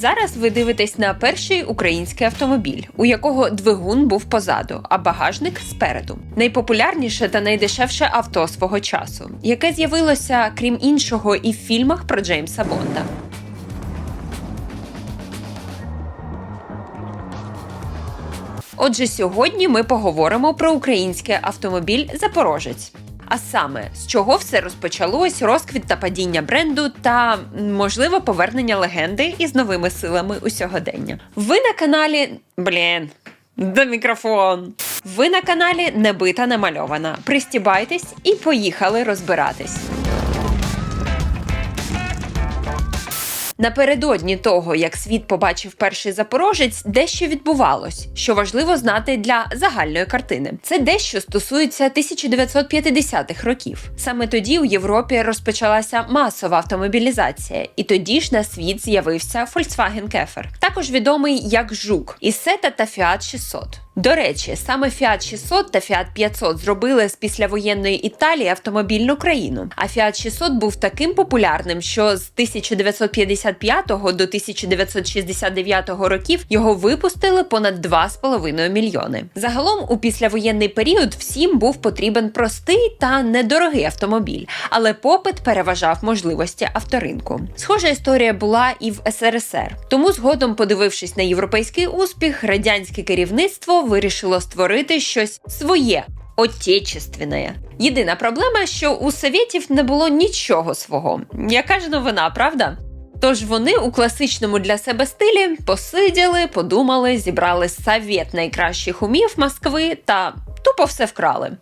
Зараз ви дивитесь на перший український автомобіль, у якого двигун був позаду, а багажник спереду. Найпопулярніше та найдешевше авто свого часу, яке з'явилося, крім іншого, і в фільмах про Джеймса Бонда. Отже, сьогодні ми поговоримо про український автомобіль Запорожець. А саме, з чого все розпочалось, розквіт та падіння бренду та, можливо, повернення легенди із новими силами у сьогодення. Ви на каналі. Блін. До мікрофон. Ви на каналі Небита намальована. Пристібайтесь і поїхали розбиратись. Напередодні того, як світ побачив перший запорожець, дещо відбувалось, що важливо знати для загальної картини. Це дещо стосується 1950-х років. Саме тоді у Європі розпочалася масова автомобілізація, і тоді ж на світ з'явився Volkswagen Käfer, також відомий як Жук, Ісета та Fiat 600. До речі, саме Fiat 600 та Fiat 500 зробили з післявоєнної Італії автомобільну країну. А Fiat 600 був таким популярним, що з 1955 до 1969 років його випустили понад 2,5 мільйони. Загалом у післявоєнний період всім був потрібен простий та недорогий автомобіль, але попит переважав можливості авторинку. Схожа історія була і в СРСР. Тому, згодом, подивившись на європейський успіх, радянське керівництво вирішило створити щось своє. Отечественне. Єдина проблема, що у совєтів не було нічого свого. Яка ж новина, правда? Тож вони у класичному для себе стилі посиділи, подумали, зібрали совєт найкращих умів Москви та тупо все вкрали.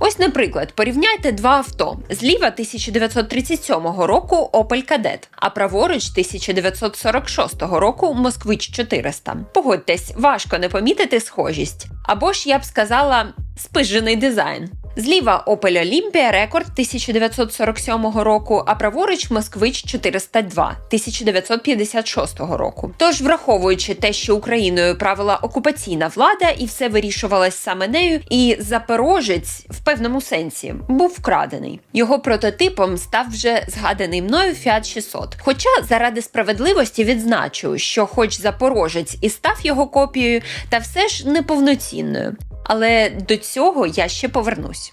Ось, наприклад, порівняйте два авто: зліва 1937 року Opel Kadett, а праворуч 1946 року Москвич 400. Погодьтесь, важко не помітити схожість. Або ж я б сказала спижений дизайн. Зліва Opel Olympia Record 1947 року, а праворуч Москвич 402 1956 року. Тож, враховуючи те, що Україною правила окупаційна влада і все вирішувалось саме нею, і Запорожець в певному сенсі був вкрадений. Його прототипом став вже згаданий мною Fiat 600. Хоча заради справедливості відзначу, що, хоч Запорожець і став його копією, та все ж неповноцінною. Але до цього я ще повернусь.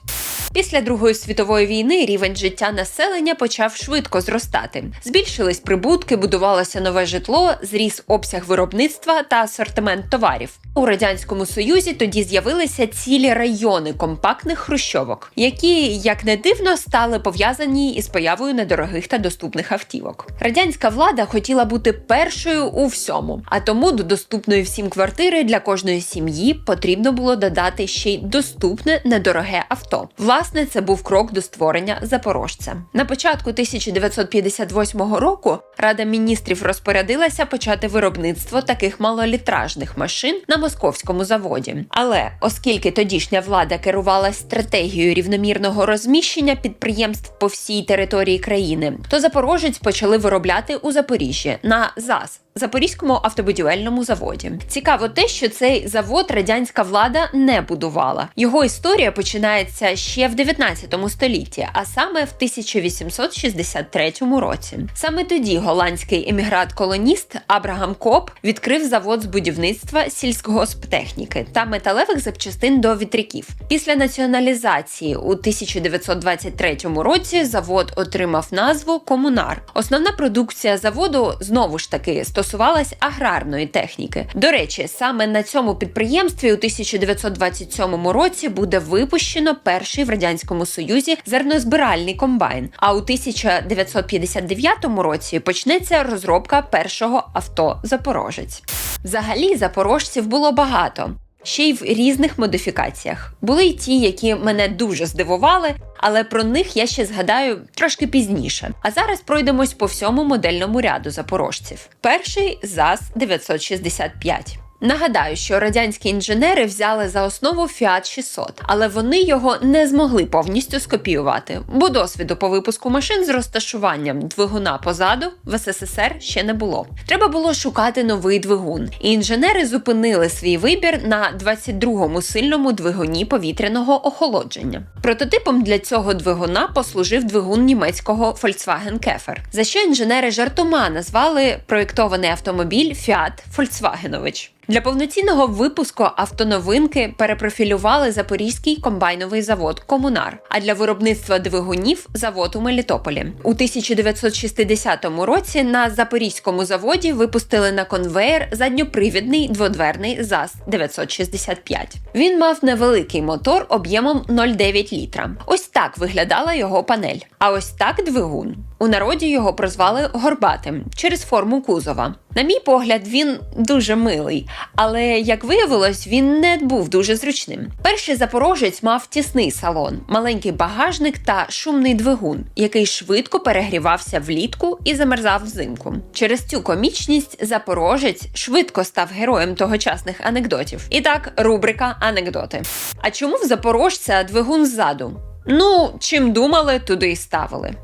Після Другої світової війни рівень життя населення почав швидко зростати. Збільшились прибутки, будувалося нове житло, зріс обсяг виробництва та асортимент товарів. У радянському союзі тоді з'явилися цілі райони компактних хрущовок, які, як не дивно, стали пов'язані із появою недорогих та доступних автівок. Радянська влада хотіла бути першою у всьому, а тому до доступної всім квартири для кожної сім'ї потрібно було додати ще й доступне недороге авто. Власне, це був крок до створення запорожця. На початку 1958 року Рада міністрів розпорядилася почати виробництво таких малолітражних машин на московському заводі. Але оскільки тодішня влада керувалась стратегією рівномірного розміщення підприємств по всій території країни, то запорожець почали виробляти у Запоріжжі на ЗАЗ. Запорізькому автобудівельному заводі цікаво те, що цей завод радянська влада не будувала. Його історія починається ще в 19 столітті, а саме в 1863 році. Саме тоді голландський емігрант-колоніст Абрагам Коп відкрив завод з будівництва сільськогосптехніки та металевих запчастин до вітряків. Після націоналізації у 1923 році завод отримав назву Комунар. Основна продукція заводу знову ж таки стосувалась аграрної техніки. До речі, саме на цьому підприємстві у 1927 році буде випущено перший в радянському союзі зернозбиральний комбайн. А у 1959 році почнеться розробка першого авто Запорожець. Взагалі запорожців було багато. Ще й в різних модифікаціях. Були й ті, які мене дуже здивували, але про них я ще згадаю трошки пізніше. А зараз пройдемось по всьому модельному ряду запорожців. Перший ЗАЗ 965. Нагадаю, що радянські інженери взяли за основу Fiat 600, але вони його не змогли повністю скопіювати, бо досвіду по випуску машин з розташуванням двигуна позаду в СССР ще не було. Треба було шукати новий двигун, і інженери зупинили свій вибір на 22-му сильному двигуні повітряного охолодження. Прототипом для цього двигуна послужив двигун німецького Volkswagen Käfer, за що інженери жартома назвали проєктований автомобіль Fiat Volkswagenovich. Для повноцінного випуску автоновинки перепрофілювали Запорізький комбайновий завод Комунар, а для виробництва двигунів завод у Мелітополі. У 1960 році на Запорізькому заводі випустили на конвеєр задньопривідний дводверний ЗАЗ 965. Він мав невеликий мотор об'ємом 0,9 літра. Ось так виглядала його панель. А ось так двигун. У народі його прозвали горбатим через форму кузова. На мій погляд, він дуже милий, але як виявилось, він не був дуже зручним. Перший запорожець мав тісний салон, маленький багажник та шумний двигун, який швидко перегрівався влітку і замерзав взимку. Через цю комічність запорожець швидко став героєм тогочасних анекдотів. І так, рубрика анекдоти. А чому в запорожця двигун ззаду? Ну, чим думали, туди й ставили.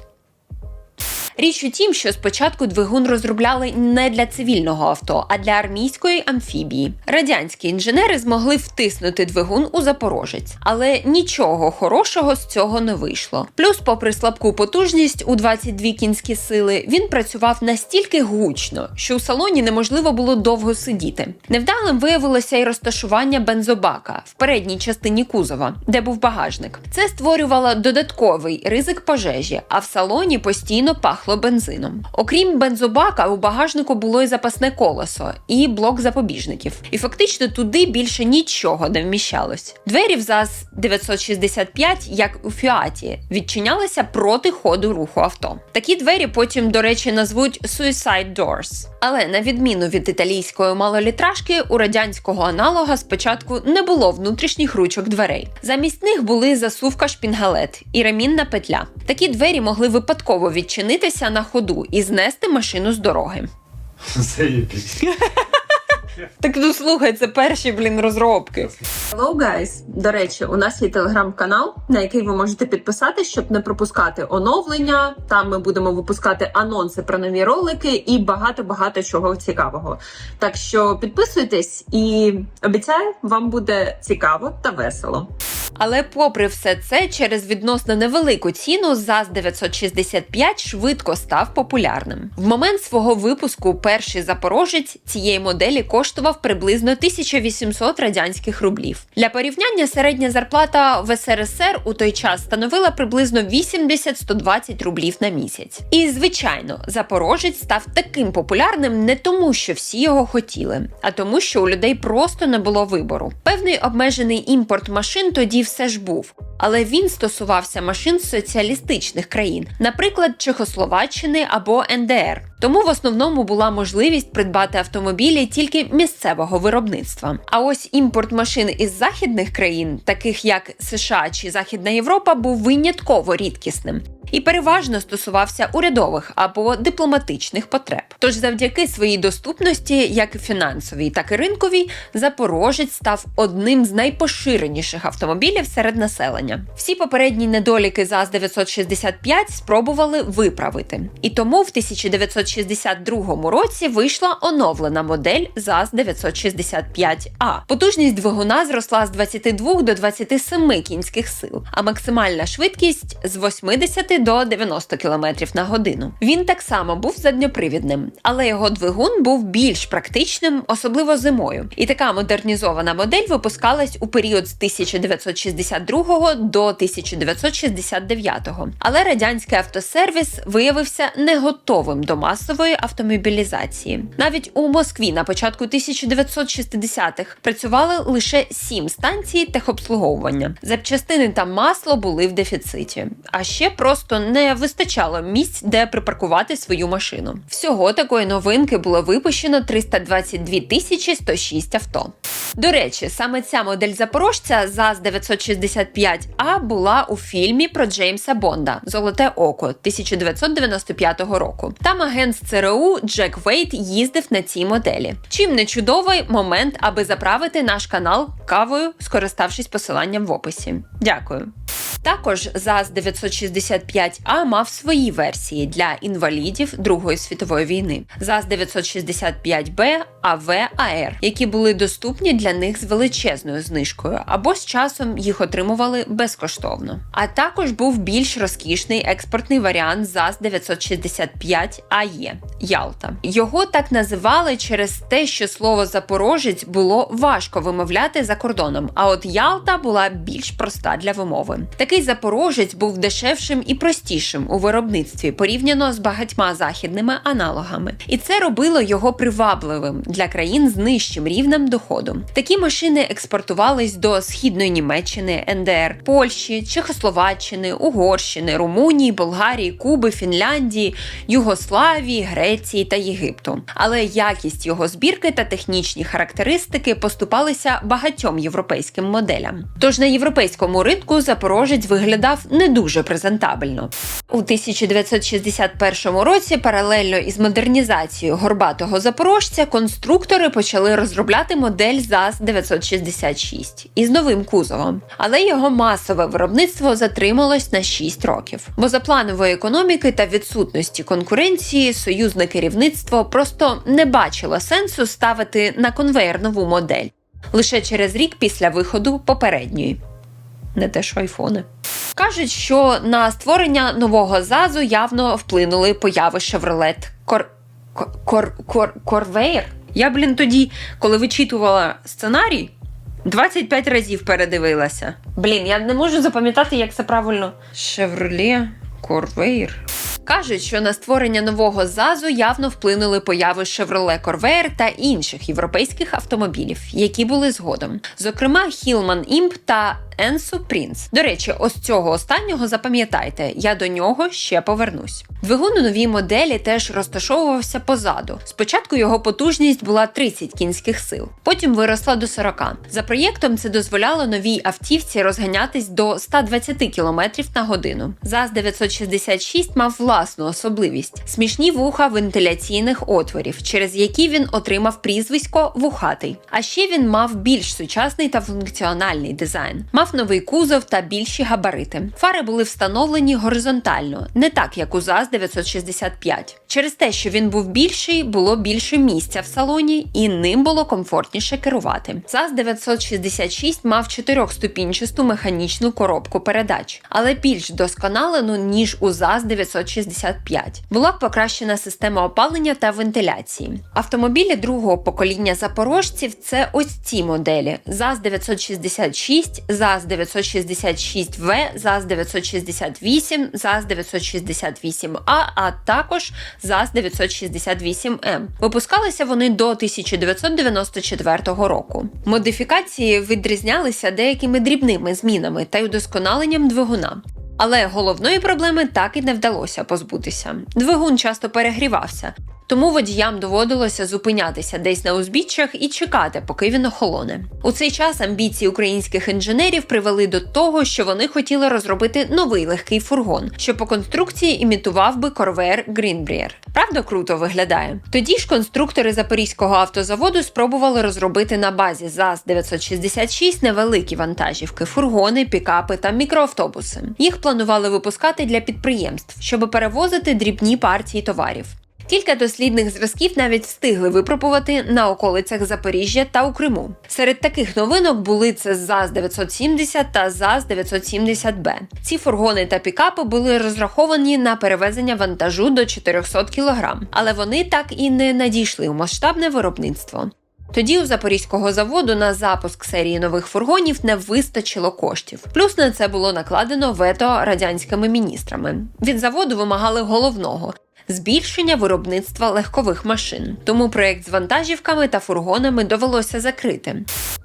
Річ у тім, що спочатку двигун розробляли не для цивільного авто, а для армійської амфібії. Радянські інженери змогли втиснути двигун у запорожець, але нічого хорошого з цього не вийшло. Плюс, попри слабку потужність у 22 кінські сили, він працював настільки гучно, що у салоні неможливо було довго сидіти. Невдалим виявилося й розташування бензобака в передній частині кузова, де був багажник. Це створювало додатковий ризик пожежі, а в салоні постійно пахло бензином. Окрім бензобака, у багажнику було й запасне колесо і блок запобіжників. І фактично туди більше нічого не вміщалось. Двері в ЗАЗ 965, як у Фіаті, відчинялися проти ходу руху авто. Такі двері потім, до речі, назвуть Suicide Doors. Але на відміну від італійської малолітражки, у радянського аналога спочатку не було внутрішніх ручок дверей. Замість них були засувка шпінгалет і ремінна петля. Такі двері могли випадково відчинитися на ходу і знести машину з дороги. Так ну слухай, це перші блін розробки. Hello, guys! До речі, у нас є телеграм-канал, на який ви можете підписатись, щоб не пропускати оновлення. Там ми будемо випускати анонси про нові ролики і багато-багато чого цікавого. Так що підписуйтесь і обіцяю, вам буде цікаво та весело. Але попри все це, через відносно невелику ціну ЗАЗ 965 швидко став популярним. В момент свого випуску перший запорожець цієї моделі коштував приблизно 1800 радянських рублів. Для порівняння середня зарплата в СРСР у той час становила приблизно 80-120 рублів на місяць. І звичайно, запорожець став таким популярним не тому, що всі його хотіли, а тому, що у людей просто не було вибору. Певний обмежений імпорт машин тоді все ж був. Але він стосувався машин соціалістичних країн, наприклад, Чехословаччини або НДР. Тому в основному була можливість придбати автомобілі тільки місцевого виробництва. А ось імпорт машин із західних країн, таких як США чи Західна Європа, був винятково рідкісним. І переважно стосувався урядових або дипломатичних потреб. Тож, завдяки своїй доступності, як фінансовій, так і ринковій, Запорожець став одним з найпоширеніших автомобілів серед населення. Всі попередні недоліки ЗАЗ 965 спробували виправити. І тому в 1962 році вийшла оновлена модель ЗАЗ 965А. Потужність двигуна зросла з 22 до 27 кінських сил, а максимальна швидкість з 80 до 90 км на годину. Він так само був задньопривідним, але його двигун був більш практичним, особливо зимою. І така модернізована модель випускалась у період з 1962 до 1969. Але радянський автосервіс виявився не готовим до масової автомобілізації. Навіть у Москві на початку 1960-х працювали лише сім станцій техобслуговування. Запчастини та масло були в дефіциті. А ще просто не вистачало місць, де припаркувати свою машину. Всього такої новинки було випущено 322 тисячі 106 авто. До речі, саме ця модель запорожця ЗАЗ 965А була у фільмі про Джеймса Бонда Золоте око 1995 року. Там агент з ЦРУ Джек Вейт їздив на цій моделі. Чим не чудовий момент, аби заправити наш канал кавою, скориставшись посиланням в описі. Дякую. Також ЗАЗ 965А мав свої версії для інвалідів Другої світової війни. ЗАЗ 965Б, АВ, АР, які були доступні для них з величезною знижкою, або з часом їх отримували безкоштовно. А також був більш розкішний експортний варіант ЗАЗ 965 АЄ Ялта. Його так називали через те, що слово Запорожець було важко вимовляти за кордоном. А от Ялта була більш проста для вимови. Такий запорожець був дешевшим і простішим у виробництві порівняно з багатьма західними аналогами, і це робило його привабливим для країн з нижчим рівнем доходу. Такі машини експортувались до східної Німеччини, НДР, Польщі, Чехословаччини, Угорщини, Румунії, Болгарії, Куби, Фінляндії, Югославії, Греції та Єгипту. Але якість його збірки та технічні характеристики поступалися багатьом європейським моделям. Тож на європейському ринку запорожець виглядав не дуже презентабельно. У 1961 році, паралельно із модернізацією горбатого запорожця, конструктори почали розробляти модель ЗАЗ 966 із новим кузовом. Але його масове виробництво затрималось на 6 років. Бо за планової економіки та відсутності конкуренції союзне керівництво просто не бачило сенсу ставити на конвейер нову модель лише через рік після виходу попередньої. Не те, що айфони. Кажуть, що на створення нового ЗАЗу явно вплинули появи Chevrolet. Кор... Кор... Кор... Корвейр. Я, блін, тоді, коли вичитувала сценарій, 25 разів передивилася. Блін, я не можу запам'ятати, як це правильно. Chevrolet Corvair. Кажуть, що на створення нового ЗАЗу явно вплинули появи Chevrolet Corvair та інших європейських автомобілів, які були згодом. Зокрема, Hillman Imp та Ensu Prince. До речі, ось цього останнього запам'ятайте, я до нього ще повернусь. Двигун у новій моделі теж розташовувався позаду. Спочатку його потужність була 30 кінських сил, потім виросла до 40. За проєктом це дозволяло новій автівці розганятись до 120 км на годину. ЗАЗ 966 мав власну особливість смішні вуха вентиляційних отворів, через які він отримав прізвисько вухатий. А ще він мав більш сучасний та функціональний дизайн. Мав новий кузов та більші габарити. Фари були встановлені горизонтально, не так як у ЗАЗ 965. Через те, що він був більший, було більше місця в салоні, і ним було комфортніше керувати. ЗАЗ 966 мав чотирьохступінчасту механічну коробку передач, але більш досконалену ніж у ЗАЗ 965. Була покращена система опалення та вентиляції. Автомобілі другого покоління запорожців це ось ці моделі: ЗАЗ 966, ЗАЗ 966В, ЗАЗ 968, ЗАЗ 968А, а також ЗАЗ 968М. Випускалися вони до 1994 року. Модифікації відрізнялися деякими дрібними змінами та й удосконаленням двигуна. Але головної проблеми так і не вдалося позбутися. Двигун часто перегрівався, тому водіям доводилося зупинятися десь на узбіччях і чекати, поки він охолоне. У цей час амбіції українських інженерів привели до того, що вони хотіли розробити новий легкий фургон, що по конструкції імітував би корвер Грінбрієр. Правда, круто виглядає. Тоді ж конструктори Запорізького автозаводу спробували розробити на базі ЗАЗ 966 невеликі вантажівки, фургони, пікапи та мікроавтобуси. Їх планували випускати для підприємств, щоб перевозити дрібні партії товарів. Кілька дослідних зразків навіть встигли випробувати на околицях Запоріжжя та у Криму. Серед таких новинок були це ЗАЗ 970 та ЗАЗ 970Б. Ці фургони та пікапи були розраховані на перевезення вантажу до 400 кг, але вони так і не надійшли у масштабне виробництво. Тоді у запорізького заводу на запуск серії нових фургонів не вистачило коштів. Плюс на це було накладено вето радянськими міністрами. Від заводу вимагали головного. Збільшення виробництва легкових машин, тому проєкт з вантажівками та фургонами довелося закрити.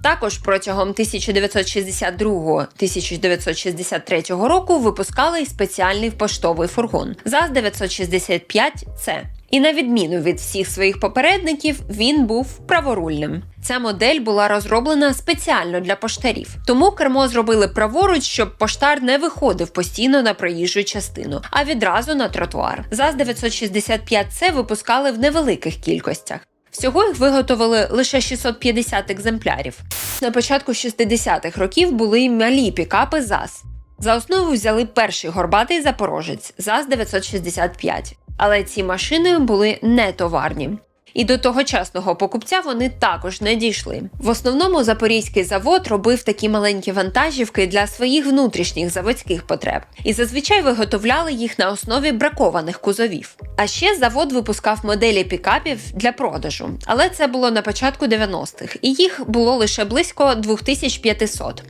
Також протягом 1962-1963 року випускали й спеціальний поштовий фургон ЗАЗ 965 c І на відміну від всіх своїх попередників, він був праворульним. Ця модель була розроблена спеціально для поштарів, тому кермо зробили праворуч, щоб поштар не виходив постійно на проїжджу частину, а відразу на тротуар. ЗАЗ 965C випускали в невеликих кількостях. Всього їх виготовили лише 650 екземплярів. На початку 60-х років були й малі пікапи ЗАЗ. За основу взяли перший горбатий запорожець ЗАЗ 965, але ці машини були не товарні. І до тогочасного покупця вони також не дійшли. В основному запорізький завод робив такі маленькі вантажівки для своїх внутрішніх заводських потреб і зазвичай виготовляли їх на основі бракованих кузовів. А ще завод випускав моделі пікапів для продажу, але це було на початку 90-х, і їх було лише близько 2500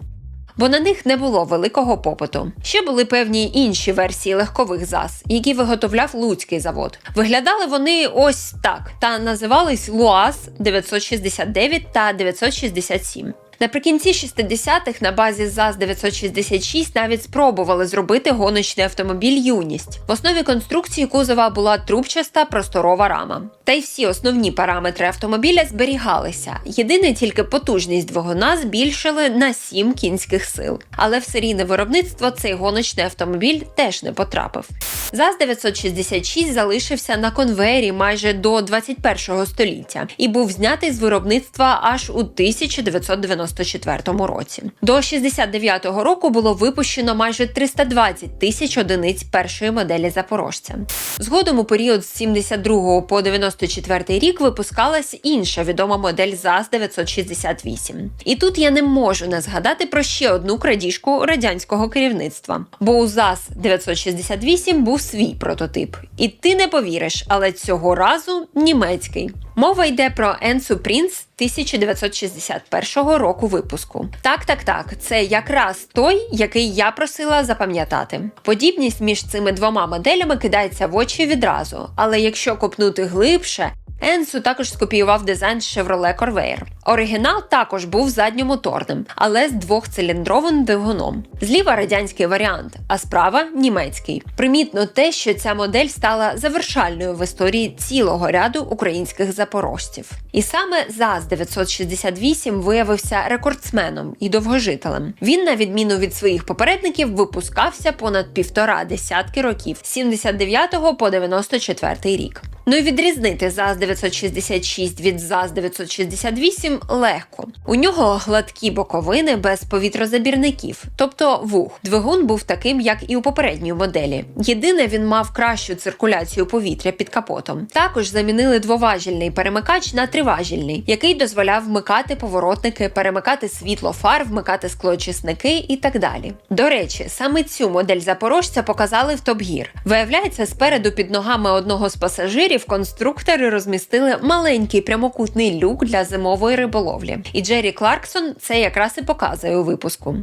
бо на них не було великого попиту. Ще були певні інші версії легкових ЗАЗ, які виготовляв Луцький завод. Виглядали вони ось так та називались ЛУАЗ 969 та 967. Наприкінці 60-х на базі ЗАЗ 966 навіть спробували зробити гоночний автомобіль Юність. В основі конструкції кузова була трубчаста просторова рама. Та й всі основні параметри автомобіля зберігалися. Єдине тільки потужність двигуна збільшили на 7 кінських сил. Але в серійне виробництво цей гоночний автомобіль теж не потрапив. ЗАЗ 966 залишився на конвеєрі майже до 21 століття і був знятий з виробництва аж у 1994 році. До 69-го року було випущено майже 320 тисяч одиниць першої моделі запорожця. Згодом у період з 72 по 94 рік випускалась інша відома модель ЗАЗ 968. І тут я не можу не згадати про ще одну крадіжку радянського керівництва, бо у ЗАЗ 968 був свій прототип. І ти не повіриш, але цього разу німецький. Мова йде про Енсу Prince 1961 року випуску. Так, так, так, це якраз той, який я просила запам'ятати. Подібність між цими двома моделями кидається в очі відразу, але якщо копнути глибше. Енсу також скопіював дизайн Chevrolet Corvair. Оригінал також був задньомоторним, але з двохциліндровим двигуном. Зліва радянський варіант, а справа німецький. Примітно те, що ця модель стала завершальною в історії цілого ряду українських запорожців. І саме ЗАЗ 968 виявився рекордсменом і довгожителем. Він, на відміну від своїх попередників, випускався понад півтора десятки років з 79 по 94 рік. Ну і відрізнити ЗАЗ 966 від ЗАЗ 968 легко. У нього гладкі боковини без повітрозабірників, тобто вух. Двигун був таким, як і у попередньої моделі. Єдине, він мав кращу циркуляцію повітря під капотом. Також замінили двоважільний перемикач на триважільний, який дозволяв вмикати поворотники, перемикати світло фар, вмикати склоочисники і так далі. До речі, саме цю модель запорожця показали в Top Gear. Виявляється, спереду під ногами одного з пасажирів конструктори розмістили маленький прямокутний люк для зимової риболовлі. І Джері Кларксон це якраз і показує у випуску.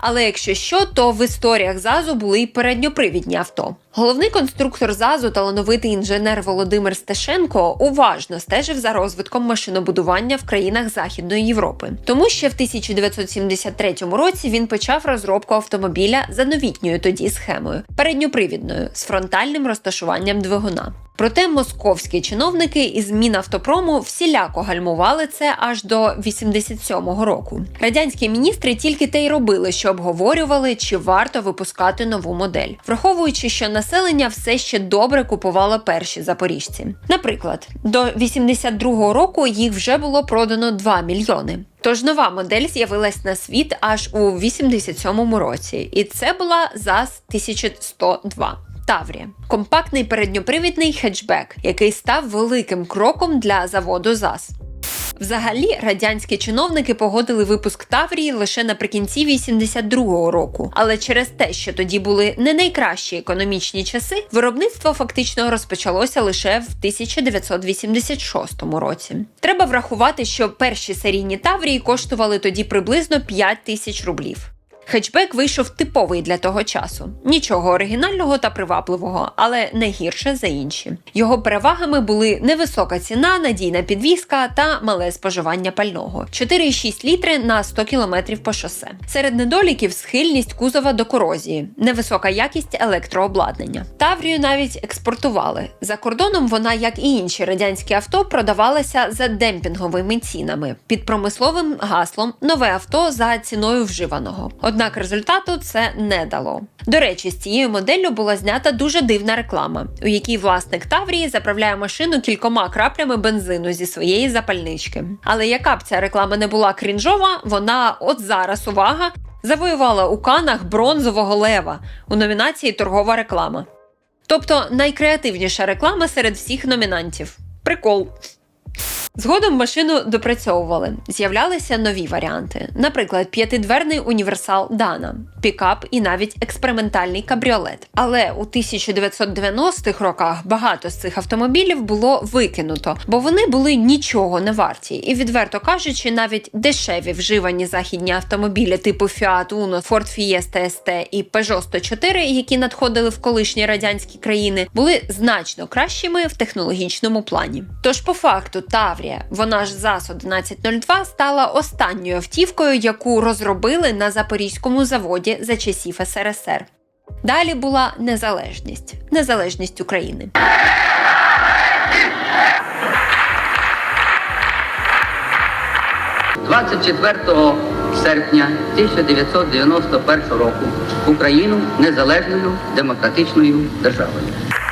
Але якщо що, то в історіях ЗАЗу були й передньопривідні авто. Головний конструктор ЗАЗу, талановитий інженер Володимир Стешенко, уважно стежив за розвитком машинобудування в країнах Західної Європи. Тому ще в 1973 році він почав розробку автомобіля за новітньою тоді схемою передньопривідною з фронтальним розташуванням двигуна. Проте московські чиновники із Мінавтопрому всіляко гальмували це аж до 87-го року. Радянські міністри тільки те й робили, що обговорювали, чи варто випускати нову модель, враховуючи, що населення все ще добре купувало перші запоріжці. Наприклад, до 82-го року їх вже було продано 2 мільйони. Тож нова модель з'явилась на світ аж у 87-му році, і це була ЗАЗ 1102. Таврія компактний передньопривідний хетчбек, який став великим кроком для заводу ЗАЗ. Взагалі, радянські чиновники погодили випуск Таврії лише наприкінці 82-го року, але через те, що тоді були не найкращі економічні часи, виробництво фактично розпочалося лише в 1986 році. Треба врахувати, що перші серійні Таврії коштували тоді приблизно 5 тисяч рублів. Хетчбек вийшов типовий для того часу. Нічого оригінального та привабливого, але не гірше за інші. Його перевагами були невисока ціна, надійна підвізка та мале споживання пального 4,6 літри на 100 км по шосе. Серед недоліків схильність кузова до корозії, невисока якість електрообладнання. Таврію навіть експортували. За кордоном вона, як і інші радянські авто, продавалася за демпінговими цінами під промисловим гаслом нове авто за ціною вживаного. Однак результату це не дало. До речі, з цією моделлю була знята дуже дивна реклама, у якій власник Таврії заправляє машину кількома краплями бензину зі своєї запальнички. Але яка б ця реклама не була крінжова, вона от зараз увага завоювала у канах бронзового лева у номінації Торгова реклама. Тобто найкреативніша реклама серед всіх номінантів. Прикол. Згодом машину допрацьовували, з'являлися нові варіанти, наприклад, п'ятидверний універсал Дана, пікап і навіть експериментальний кабріолет. Але у 1990-х роках багато з цих автомобілів було викинуто, бо вони були нічого не варті. І відверто кажучи, навіть дешеві вживані західні автомобілі типу Fiat Uno, Ford Fiesta ST і Peugeot 104, які надходили в колишні радянські країни, були значно кращими в технологічному плані. Тож, по факту, Таврія, вона ж ЗАЗ 1102, стала останньою автівкою, яку розробили на запорізькому заводі за часів СРСР. Далі була незалежність, незалежність України. – 24 серпня 1991 року Україну незалежною демократичною державою. –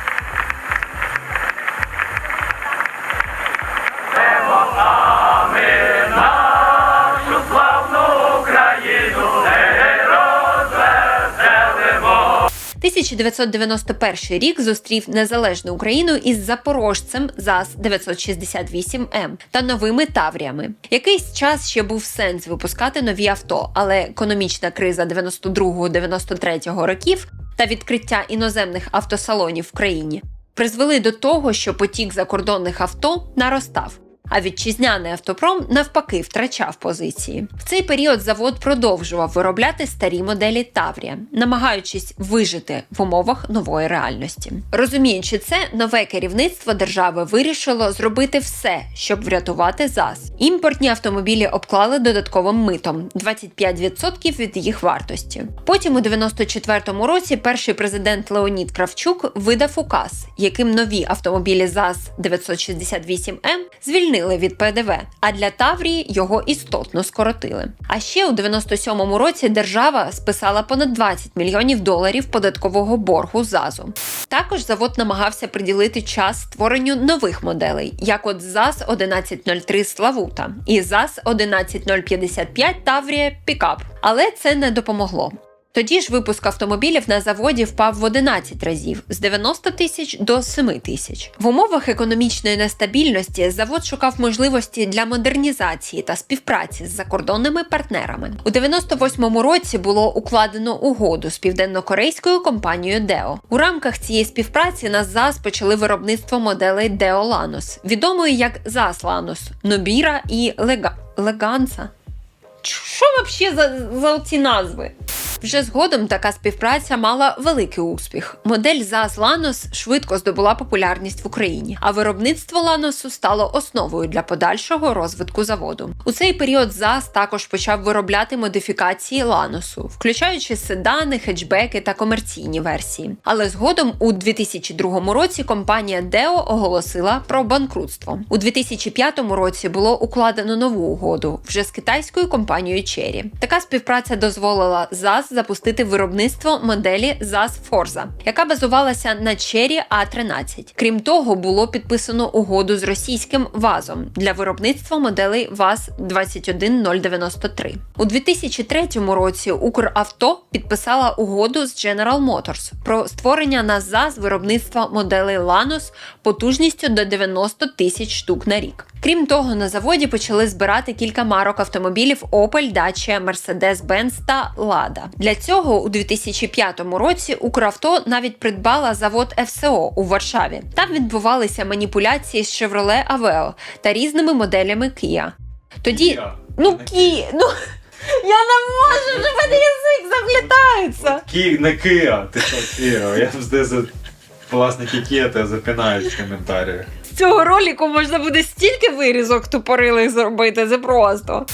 1991 рік зустрів незалежну Україну із запорожцем ЗАЗ 968М та новими Тавріями. Якийсь час ще був сенс випускати нові авто, але економічна криза 92-93 років та відкриття іноземних автосалонів в країні призвели до того, що потік закордонних авто наростав. А вітчизняний автопром навпаки втрачав позиції. В цей період завод продовжував виробляти старі моделі Таврія, намагаючись вижити в умовах нової реальності. Розуміючи це, нове керівництво держави вирішило зробити все, щоб врятувати ЗАЗ. Імпортні автомобілі обклали додатковим митом 25% від їх вартості. Потім у 94-му році перший президент Леонід Кравчук видав указ, яким нові автомобілі ЗАЗ 968М звільнили від ПДВ, а для Таврії його істотно скоротили. А ще у 97-му році держава списала понад 20 мільйонів доларів податкового боргу ЗАЗу. Також завод намагався приділити час створенню нових моделей, як от ЗАЗ 1103 Славута і ЗАЗ 11055 Таврія Пікап. Але це не допомогло. Тоді ж випуск автомобілів на заводі впав в 11 разів з 90 тисяч до 7 тисяч. В умовах економічної нестабільності завод шукав можливості для модернізації та співпраці з закордонними партнерами. У 98-му році було укладено угоду з південнокорейською компанією Deo. У рамках цієї співпраці на ЗАЗ почали виробництво моделей Deo Lanos, відомої як ЗАЗ Lanos, Нобіра і Лега... Леганса. Що взагалі за, за ці назви? Вже згодом така співпраця мала великий успіх. Модель ЗАЗ Ланос швидко здобула популярність в Україні, а виробництво Ланосу стало основою для подальшого розвитку заводу. У цей період ЗАЗ також почав виробляти модифікації Ланосу, включаючи седани, хетчбеки та комерційні версії. Але згодом у 2002 році компанія Deo оголосила про банкрутство. У 2005 році було укладено нову угоду вже з китайською компанією Chery. Така співпраця дозволила ЗАЗ запустити виробництво моделі ЗАЗ Forza, яка базувалася на Chery A13. Крім того, було підписано угоду з російським ВАЗом для виробництва моделей ВАЗ 21093. У 2003 році Укравто підписала угоду з General Motors про створення на ЗАЗ виробництва моделей Lanos потужністю до 90 тисяч штук на рік. Крім того, на заводі почали збирати кілька марок автомобілів Opel, Dacia, Mercedes-Benz та Lada. Для цього у 2005 році Укравто навіть придбала завод ФСО у Варшаві. Там відбувалися маніпуляції з Chevrolet Aveo та різними моделями Kia. Тоді Kia, ну Kia, ну Я не можу, вже мене язик заплітається. Кі, не Киа, ти що Киа? Я завжди за власники Киа тебе запинають в коментарях. З цього роліку можна буде стільки вирізок тупорилих зробити, це просто.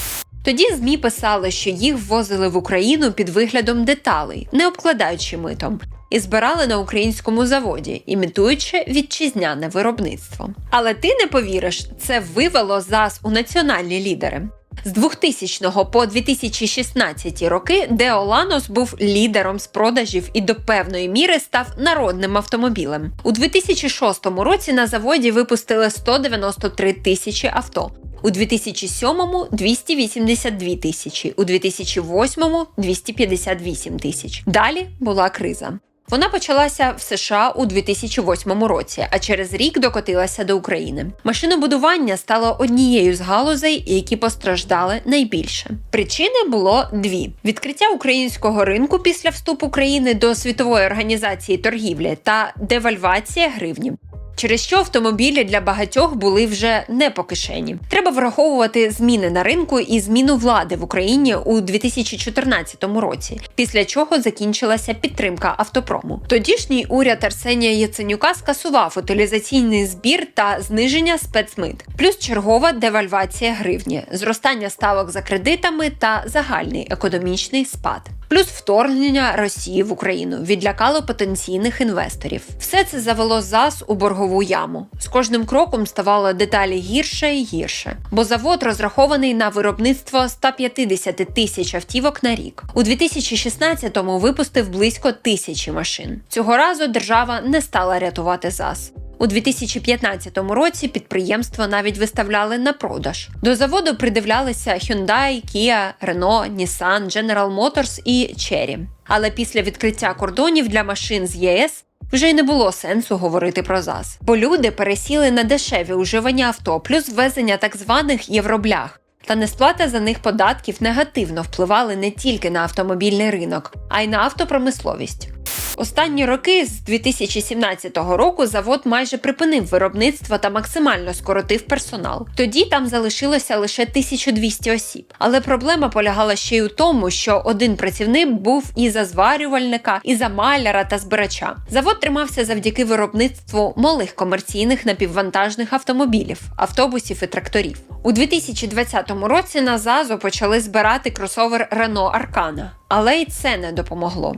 Тоді ЗМІ писали, що їх ввозили в Україну під виглядом деталей, не обкладаючи митом, і збирали на українському заводі, імітуючи вітчизняне виробництво. Але ти не повіриш, це вивело ЗАЗ у національні лідери. З 2000 по 2016 роки Део Ланос був лідером з продажів і до певної міри став народним автомобілем. У 2006 році на заводі випустили 193 тисячі авто. У 2007-му – 282 тисячі, у 2008-му – 258 тисяч. Далі була криза. Вона почалася в США у 2008 році, а через рік докотилася до України. Машинобудування стало однією з галузей, які постраждали найбільше. Причини було дві: відкриття українського ринку після вступу країни до світової організації торгівлі та девальвація гривні. Через що автомобілі для багатьох були вже не по кишені. Треба враховувати зміни на ринку і зміну влади в Україні у 2014 році, після чого закінчилася підтримка автопрому. Тодішній уряд Арсенія Яценюка скасував утилізаційний збір та зниження спецмит, плюс чергова девальвація гривні, зростання ставок за кредитами та загальний економічний спад. Плюс вторгнення Росії в Україну відлякало потенційних інвесторів. Все це завело ЗАЗ у боргову яму. З кожним кроком ставало деталі гірше і гірше, бо завод розрахований на виробництво 150 тисяч автівок на рік. У 2016-му випустив близько тисячі машин. Цього разу держава не стала рятувати ЗАЗ. У 2015 році підприємство навіть виставляли на продаж. До заводу придивлялися Hyundai, Kia, Renault, Nissan, General Motors і Chery. Але після відкриття кордонів для машин з ЄС вже й не було сенсу говорити про ЗАЗ. Бо люди пересіли на дешеві уживання авто, плюс ввезення так званих євроблях. Та несплата за них податків негативно впливали не тільки на автомобільний ринок, а й на автопромисловість. Останні роки з 2017 року завод майже припинив виробництво та максимально скоротив персонал. Тоді там залишилося лише 1200 осіб. Але проблема полягала ще й у тому, що один працівник був і за зварювальника, і за маляра та збирача. Завод тримався завдяки виробництву малих комерційних напіввантажних автомобілів, автобусів і тракторів. У 2020 році на ЗАЗу почали збирати кросовер Renault Arcana, але й це не допомогло.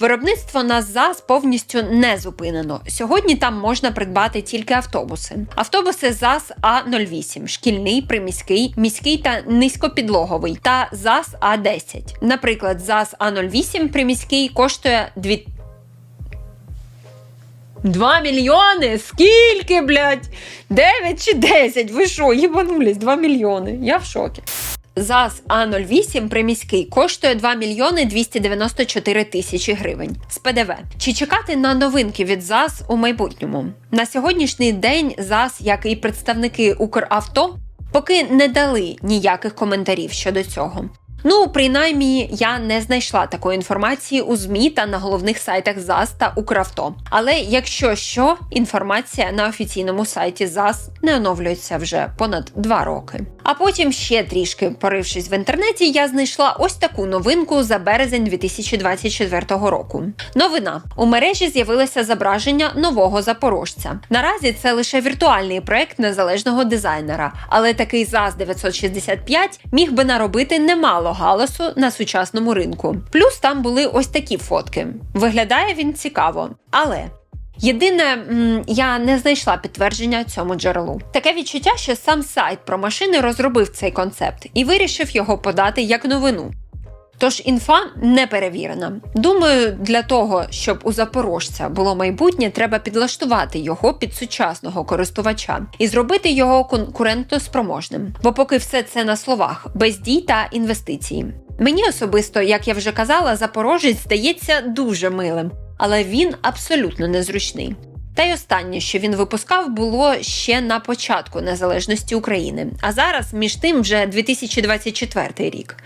Виробництво на ЗАЗ повністю не зупинено. Сьогодні там можна придбати тільки автобуси. Автобуси ЗАЗ А08, шкільний, приміський, міський та низькопідлоговий та ЗАЗ А10. Наприклад, ЗАЗ А08 приміський коштує 2 2 мільйони? Скільки, блядь? 9 чи 10? Ви що, їбанулись? 2 мільйони. Я в шокі. ЗАЗ А08 приміський коштує 2 мільйони 294 тисячі гривень з ПДВ. Чи чекати на новинки від ЗАЗ у майбутньому? На сьогоднішній день ЗАЗ, як і представники Укравто, поки не дали ніяких коментарів щодо цього. Ну, принаймні, я не знайшла такої інформації у ЗМІ та на головних сайтах ЗАЗ та Укравто. Але якщо що, інформація на офіційному сайті ЗАЗ не оновлюється вже понад два роки. А потім ще трішки порившись в інтернеті, я знайшла ось таку новинку за березень 2024 року. Новина у мережі з'явилося зображення нового запорожця. Наразі це лише віртуальний проект незалежного дизайнера, але такий ЗАЗ 965 міг би наробити немало галасу на сучасному ринку. Плюс там були ось такі фотки. Виглядає він цікаво, але. Єдине, я не знайшла підтвердження цьому джерелу. Таке відчуття, що сам сайт про машини розробив цей концепт і вирішив його подати як новину. Тож інфа не перевірена. Думаю, для того, щоб у запорожця було майбутнє, треба підлаштувати його під сучасного користувача і зробити його конкурентоспроможним. Бо поки все це на словах, без дій та інвестицій. Мені особисто, як я вже казала, запорожець здається дуже милим, але він абсолютно незручний. Та й останнє, що він випускав, було ще на початку незалежності України. А зараз між тим вже 2024 рік.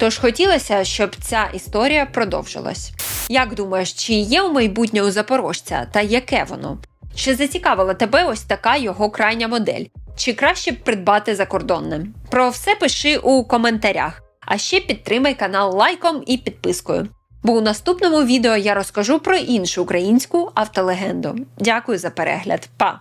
Тож хотілося, щоб ця історія продовжилась. Як думаєш, чи є у майбутнє у запорожця та яке воно? Чи зацікавила тебе ось така його крайня модель? Чи краще б придбати закордонне? Про все пиши у коментарях. А ще підтримай канал лайком і підпискою. Бо у наступному відео я розкажу про іншу українську автолегенду. Дякую за перегляд. Па!